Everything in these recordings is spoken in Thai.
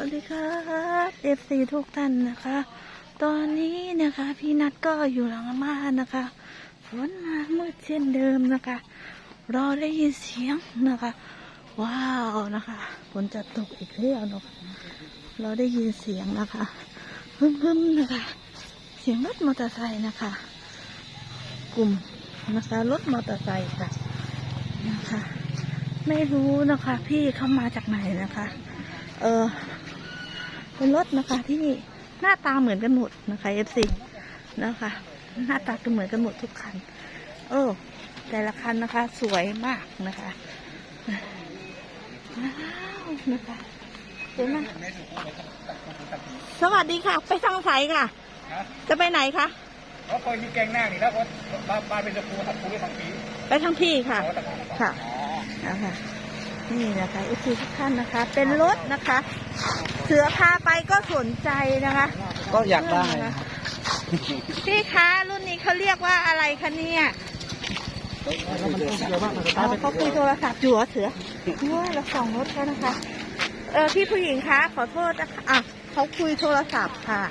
วัสดีครับเอฟซีทุกท่านนะคะ ตอนนี้นะคะ พี่นัทก็อยู่หลังบ้านนะคะฝนมามืดเช่นเดิมนะคะ รอได้ยินเสียงนะคะ ว้าวนะคะฝนจะตกอีกแล้วนะคะเราได้ยินเสียงนะคะฮึ่มนะคะ เสียงรถมอเตอร์ไซค์นะคะ กลุ่มนะคะรถมอเตอร์ไซค์ค่ะนะคะ ไม่รู้นะคะ พี่เข้ามาจากไหนนะคะ เออ เป็นรถนะคะ ที่หน้าตาเหมือนกันหมดนะคะเอฟซีนะคะ หน้าตาก็เหมือนกันหมดทุกคัน เออ แต่ละคันนะคะ สวยมากนะคะว้าวนะคะเดี๋ยวนะสวัสดีค่ะ ไปทางไสค่ะ จะไปไหนคะเขาเคยมีแกงหน้านี่แล้วก็บ้านบ้านเป็นตะปูตะปูทางปีไปทางพี่ค่ะเขาตะปูค่ะนะคะ นี่นะคะอีกทีทุกท่านนะคะ เป็นรถนะคะ เสือพาไปก็สนใจนะคะ ก็อยากได้นะคะพี่คะรุ่นนี้เขาเรียกว่าอะไรคะเนี่ยอ๋อเขาคุยโทรศัพท์อยู่เหรอเสือว้ยเราส่องรถเขานะคะ เออพี่ผู้หญิงคะขอโทษนะคะอะเขาคุยโทรศัพท์ค่ะ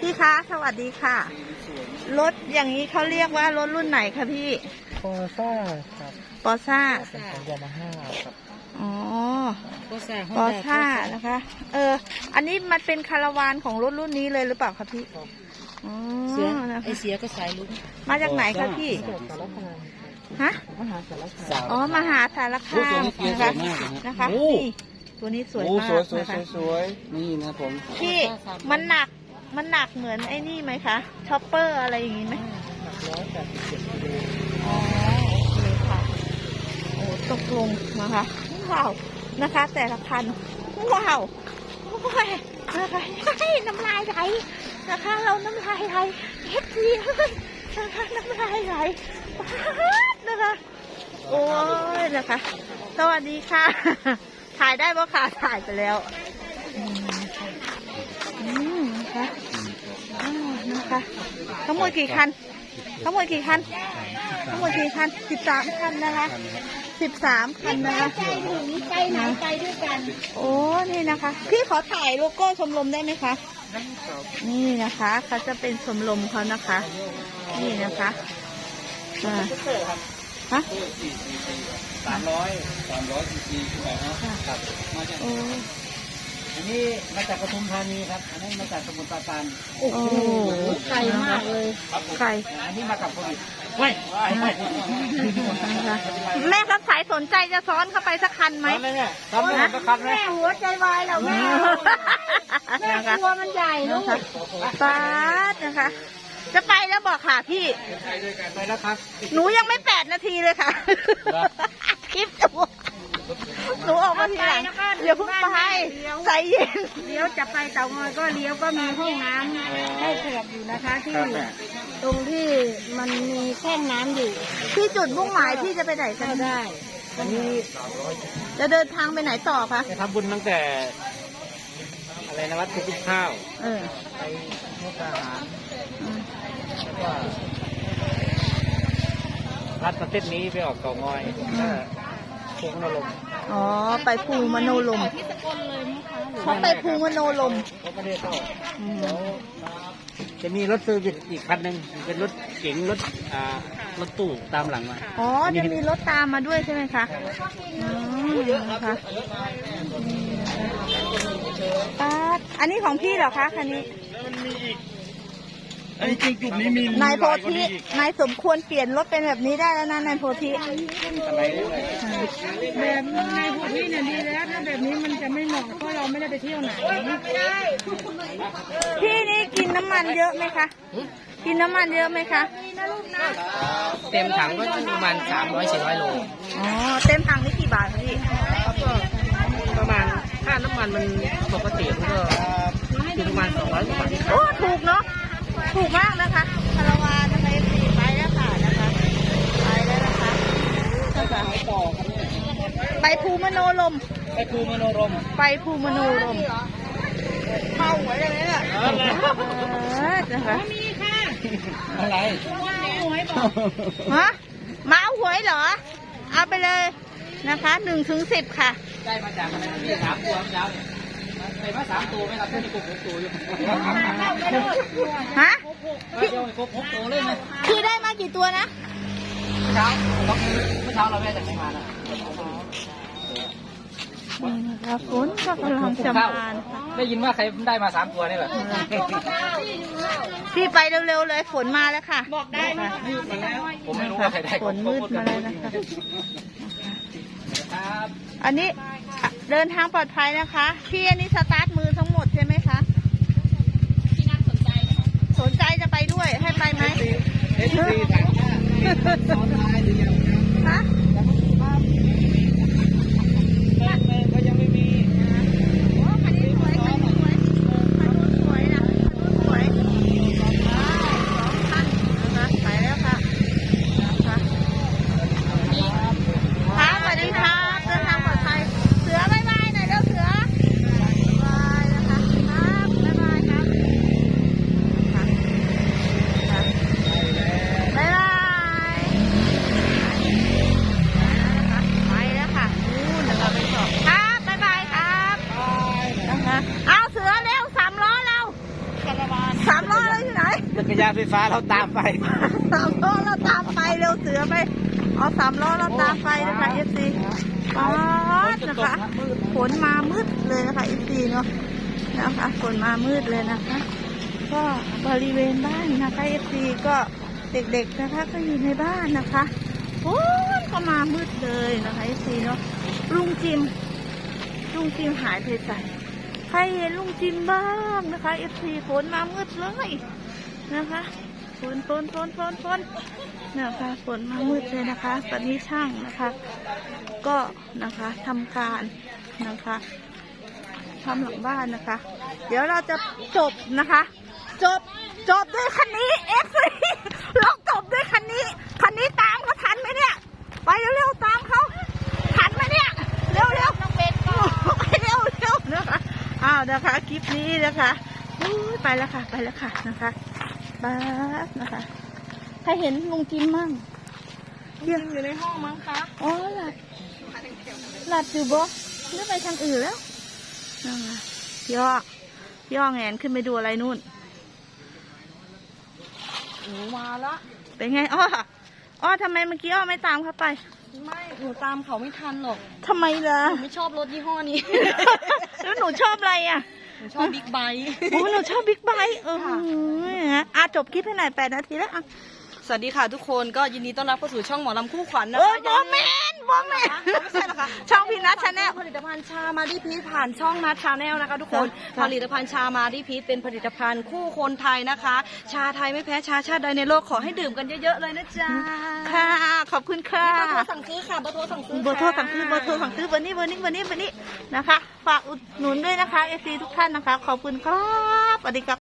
พี่คะสวัสดีค่ะ รถอย่างนี้เขาเรียกว่ารถรุ่นไหนคะพี่โคซ่าครับปอซ่าเป็นของยามาฮ่าครับ อ๋อโคซ่าปอซ่านะคะ เออ อันนี้มันเป็นคาราวานของรถรุ่นนี้เลยหรือเปล่าคะพี่อ๋อเสือนะคะไอเสียก็สายลุ้นมาจากไหนคะพี่สารคามฮะมหาสารคามอ๋อมหาสารคามนะคะนะคะโอ้นี่ตัวนี้สวยโอ้มากสวยสวยนะสคะวยสวยนี่นะครับผมพี่มันหนักมันหนักเหมือนไอ้นี่ไหมคะช็อปเปอร์อะไรอย่างงี้ไหมหนักร้อยแปดสิบเจ็ดกิโลอ๋อโอเคค่ะโอ้ตกลงนะคะ ว้าวนะคะ แต่ละคันว้าวโอ้ยนะคะให้น้ำลายไหลนะคะ เราน้ำลายไหลเฮ็ดดีเลยนะคะน้ำลายไหลนะคะ โอ้ยนะคะสวัสดีค่ะ ถ่ายได้ปะค่ะถ่ายไปแล้วอืมค่ะอืมนะคะนะคะทั้งหมดกี่คันทั้งหมดกี่คันทั้งหมดกี่คันสิบสามคันนะคะ สิบสามคันนะคะ ใจถึงใจไหนใจด้วยกัน โอ้นี่นะคะ พี่ขอถ่ายโลโก้ชมรมได้ไหมคะ นี่นะคะเขาจะเป็นชมรมเขานะคะ นี่นะคะอ่าฮะสามร้อยสามร้อยซีซีขึ้นไปเนาะครับมาจากโอ้อั นนี้มาจากปทุมธานีครับ อันนี้มาจากสมุทรปราการโอ้โหไกลมากเลยไข่อันนี้มากับโควิดไม่ไม่นะคะแม่ครับสายสนใจจะซ้อนเข้าไปสักคันไหมทำไหมเนี่ยทำไหมสักคันไหมแม่หัวใจวายแล้วแม่แม่นะคะตัวมันใหญ่ลูนะกคะป้าดนะคะ จะไปแล้วบอกค่ะพี่ไปแล้วครับหนูยังไม่แปดนาทีเลยค่ะเหรอคลิปอยู่ หนูออกมาทีหลังอย่าเพิ่งไปใจเย็นเลี้ยวจะไปเตางอยก็เลี้ยวก็มีห้องน้ำให้แขกอยู่นะคะ ที่ครับแม่ตรงที่มันมีแท่งน้ำอยู่พี่จุดมุ่งหมายพี่จะไปไหนกัเข้านได้อันนี้จะเดินทางไปไหนต่อคะจะทำบุญตั้งแต่ อะไรนะวัดทุกข้าวเออไปมุกดาหารอืมแล้วก็รัดประเทศนี้ไปออกเกาะงอย ก็พวงนรกอ๋อ ไปภูมโนลมที่สกลเลยไหมคะหรือเขาไปภูมโนลมเขาไม่ได้เข้าอืมแล้วจะมีรถเซอร์วิสอีกคันหนึ่งเป็นรถเก๋งรถอ่ารถตู้ตามหลังมา อ๋อ จะมีรถตามมาด้วยใช่ไหมคะอืมนะคะป้าดอันนี้ของพี่เหรอคะคันนี้มันมีอีก อันนี้จริงจุดนี้มีนายโพธินายสมควรเปลี่ยนรถเป็นแบบนี้ได้แล้วนะนายโพธิแบบในพวกนี้เนี่ยดีแล้วถ้าแบบนี้มันจะไม่เหมาะเพราะเราไม่ได้ไปเที่ยวไหนพี่นี่กินน้ำมันเยอะไหมคะกินน้ำมันเยอะไหมคะเต็มถังก็ประมาณสามร้อยสี่ร้อยโลอ๋อเต็มถังนี่กี่บาทคะพี่ประมาณค่าน้ำมันมันปกติมันก็อยู่ประมาณสองร้อยกว่าบาทโอ้ถูกเนาะ ถูกมากนะคะคาราวานนะคะสีไปแล้วค่ะนะคะไปแล้วนะคะนะคะต่อครับเนี่ยไปภูมโนลม ไปครูมโนรมไปภูมโนลมเมาหัวเลยเนี่ยเออนะคะอะไรฮะมาเอาหวยเหรอ เอาไปเลยนะคะหนึ่งถึงสิบค่ะ ได้มาจากอะไรที่สามตัวเช้าเนี่ย ใส่มาสามตัวไหมครับที่นี่กบหกตัวอยู่ฮะ เดียวกบหกตัวเลยไหมพี่ได้มากี่ตัวนะ เช้าเมื่อเช้าเราแม่จากไหนมาน่ะนี่นะคะฝนก็กำลังจะมานะคะได้ยินว่าใครได้มาสามตัวนี่แหละพี่ไปเร็วๆเลยฝนมาแล้วค่ะ บอกได้ไหมผมไม่รู้ว่าใครได้ฝนมืดมาแล้วนะคะ ครับ อันนี้อะ เดินทางปลอดภัยนะคะ พี่อันนี้สตาร์ทมือทั้งหมดใช่ไหมคะพี่นัทสนใจสนใจจะไปด้วยให้ไปไหม เอสซีถามว่าซ้อนท้ายหรือยังครับฮะ แม่แม่ก็ยังไม่มี โอ้คันนี้สวยคันนี้สวยคันนู้นสวยนะคันนู้นสวยว้าวสองคันนะคะไปแล้วค่ะนะคะครับสวัสดีครับเดินทางปลอดภัยเสือบายบายหน่อยเด้อเสือบายบายนะคะครับบายบายครับค่ะค่ะบายบายไปแล้วค่ะนู่นนะคะไปสอบครับบายบายครับนะคะเอาเสือเร็วสามล้อเราสามล้อเราอยู่ไหน จักรยานไฟ้าเราตามไป สามล้อเราตามไปเร็วเสือไป เอาสามล้อเราตามไปนะคะเอฟซีป๊อดนะคะฝนมามืดเลยนะคะเอฟซีเนาะนะคะฝนมามืดเลยนะคะ ก็บริเวณบ้านนะคะเอฟซีก็เด็กๆนะคะก็อยู่ในบ้านนะคะฝนก็มามืดเลยนะคะเอฟซีเนาะลุงจิมลุงจิมหายไปใส่ใครเห็นลุงจิมบ้างนะคะเอฟซีฝนมามืดเลย นะคะฝนฝนฝนฝนฝนนะคะฝนมามืดเลยนะคะ ตอนนี้ช่างนะคะ ก็นะคะทำการนะคะทำหลังบ้านนะคะ เดี๋ยวเราจะจบนะคะ จบจบด้วยคันนี้เอ็กซ์เราจบด้วยคันนี้คันนี้ตามเขาทันไหมเนี่ย ไปเร็วๆตามเขาทันไหมเนี่ยเร็วๆน้องเบนก็ไปเร็วเร็วๆนะคะอ้าวนะคะคลิปนี้นะคะไปแล้วค่ะไปแล้วค่ะนะคะ บาสนะคะ ใครเห็นลุงจิมมั่งยิงอยู่ในห้องมั้งคะอ๋อหลับหลับอยู่บ่หรือไปทางอื่นแล้วนั่นไงย่อย่อแงนขึ้นไปดูอะไรนู่นหนูมาละเป็นไงอ้ออ้อทำไมเมื่อกี้อ้อไม่ตามเขาไป ไม่หนูตามเขาไม่ทันหรอกทำไมล่ะหนูไม่ชอบรถยี่ห้อนี้ แล้วหนูชอบอะไรอะหนู ชอบบิ๊กไบค์โอ้หนูชอบบิ๊กไบค์เออค่ะอะจบคลิปให้หน่อยแปดนาทีแล้วอะสวัสดีค่ะทุกคนก็ยินดีต้อนรับเข้าสู่ช่องหมอลำคู่ขวัญนะเอคะอโบแมนโบแมนไม่ใช่หรอคะช่องพี่นัทชาแนลผลิตภัณฑ์ชามาดิพีทผ่านช่องนัทชาแนลนะคะ ทุกคนค่ะผลิตภัณฑ์ชามาดิพีทเป็นผลิตภัณฑ์คู่คนไทยนะคะ ชาไทยไม่แพ้ชาชาติใดในโลกขอให้ดื่มกันเยอะๆเลยนะจ๊ะค่ะขอบคุณค่ะเบอร์โทรสั่งซื้อค่ะเบอร์โทรสั่งซื้อเบอร์โทรสั่งซื้อเบอร์โทรสั่งซื้อเบอร์นี้เบอร์นี้เบอร์นี้เบอร์นี้นะคะ ฝากอุดหนุนด้วยนะคะเอซีทุกท่านนะคะ ขอบคุณครับสวัสดีครับ